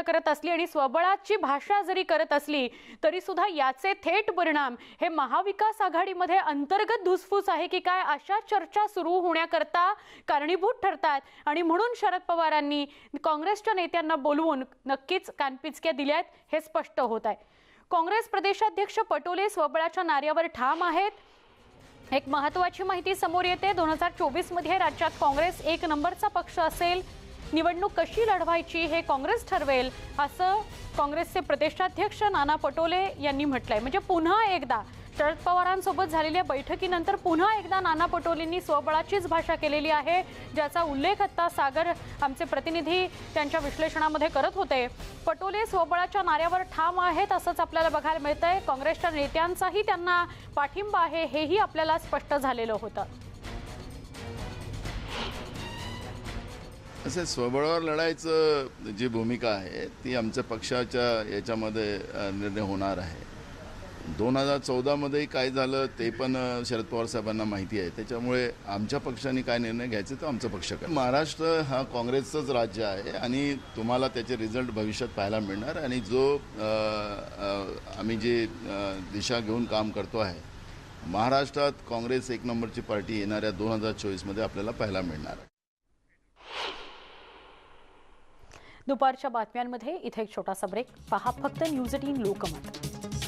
करत असली आणि स्वबळाची भाषा जरी करत असली तरी सुद्धा याचे थेट परिणाम हे महाविकास आघाडीमध्ये अंतर्गत धुसफूस आहे की काय अशा चर्चा सुरू होण्याकरता कारणीभूत ठरतात. आणि म्हणून शरद पवारांनी काँग्रेसच्या नेत्यांना बोलवून नक्कीच कानपिचक्या दिल्यात हे स्पष्ट होत आहे. काँग्रेस प्रदेशाध्यक्ष पटोले स्वबळाच्या नार्यावर ठाम आहेत. एक महत्वाची माहिती समोर येते. दोन हजार चोवीसमध्ये राज्यात काँग्रेस एक नंबरचा पक्ष असेल. निवडणूक कशी लढवायची हे काँग्रेस ठरवेल असं काँग्रेसचे प्रदेशाध्यक्ष नाना पटोले यांनी म्हटलंय. म्हणजे पुन्हा एकदा शरद पवारांसोबत झालेल्या बैठकीनंतर पुन्हा एकदा नाना पटोलेंनी स्वबळाचीच भाषा केलेली आहे ज्याचा उल्लेख आता सागर आमचे प्रतिनिधी त्यांच्या विश्लेषणामध्ये करत होते. पटोले स्वबळाच्या नाऱ्यावर ठाम आहेत असंच आपल्याला बघायला मिळतंय. काँग्रेसच्या नेत्यांचाही त्यांना पाठिंबा आहे हेही आपल्याला स्पष्ट झालेलं होतं. असे स्वबळावर लढायचं जी भूमिका आहे ती आमच्या पक्षाच्या याच्यामध्ये निर्णय होणार आहे. दोन हजार चौदामध्येही काय झालं ते पण शरद पवार साहेबांना माहिती आहे. त्याच्यामुळे आमच्या पक्षाने काय निर्णय घ्यायचे तो आमचा पक्ष काय महाराष्ट्र हा काँग्रेसचंच राज्य आहे आणि तुम्हाला त्याचे रिझल्ट भविष्यात पाहायला मिळणार आणि जो आम्ही जे दिशा घेऊन काम करतो आहे महाराष्ट्रात काँग्रेस एक नंबरची पार्टी येणाऱ्या दोन हजार चोवीसमध्ये आपल्याला पाहायला मिळणार आहे दुपारच्या बातम्यांमध्ये इथे एक छोटासा ब्रेक पहा फक्त न्यूज एटीन लोकमत.